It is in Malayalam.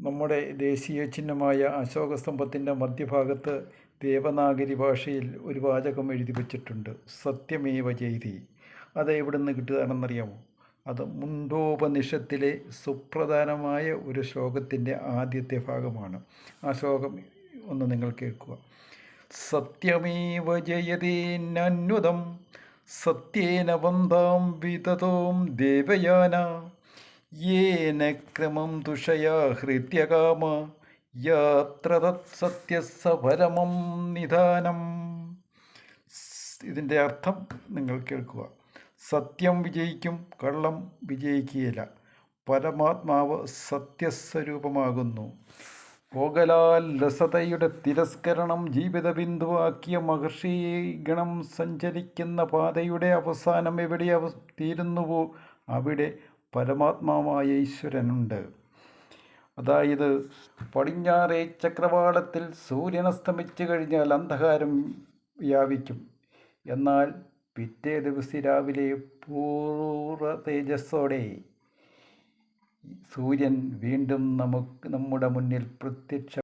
നമ്മുടെ ദേശീയ ചിഹ്നമായ അശോകസ്തംഭത്തിന്റെ മധ്യഭാഗത്ത് ദേവനാഗരി ഭാഷയിൽ ഒരു വാചകം എഴുതി വച്ചിട്ടുണ്ട്. സത്യമേവ ജയതി. അത് എവിടെ നിന്ന് കിട്ടുകയാണെന്നറിയാമോ? അത് മുണ്ടോപനിഷത്തിലെ സുപ്രധാനമായ ഒരു ശ്ലോകത്തിന്റെ ആദ്യത്തെ ഭാഗമാണ്. ആ ശ്ലോകം ഒന്ന് നിങ്ങൾ കേൾക്കുക. സത്യമേവ ജയതേനന്യുതം സത്യേന വന്താം വിതതോം ദേവയാന. യേന ക്രമം തുഷയാ ഹൃത്യകാമ യാത്ര തത്സത്യസപരമം നിധാനം ഇതിന്റെ അർത്ഥം നിങ്ങൾ കേൾക്കുക. സത്യം വിജയിക്കും കള്ളം വിജയിക്കുകയില്ല. പരമാത്മാവ് സത്യസ്വരൂപമാകുന്നു. പോകലാൽ ലസതയുടെ തിരസ്കരണം മഹർഷി ഗണം സഞ്ചരിക്കുന്ന പാതയുടെ അവസാനം എവിടെ അവ തീരുന്നുവോ അവിടെ പരമാത്മാവായ ഈശ്വരനുണ്ട്. അതായത് പടിഞ്ഞാറേ ചക്രവാളത്തിൽ സൂര്യൻ അസ്തമിച്ചു കഴിഞ്ഞാൽ അന്ധകാരം വ്യാപിക്കും. എന്നാൽ പിറ്റേ ദിവസം രാവിലെ പൂർവ തേജസ്സോടെ സൂര്യൻ വീണ്ടും നമുക്ക് നമ്മുടെ മുന്നിൽ പ്രത്യക്ഷ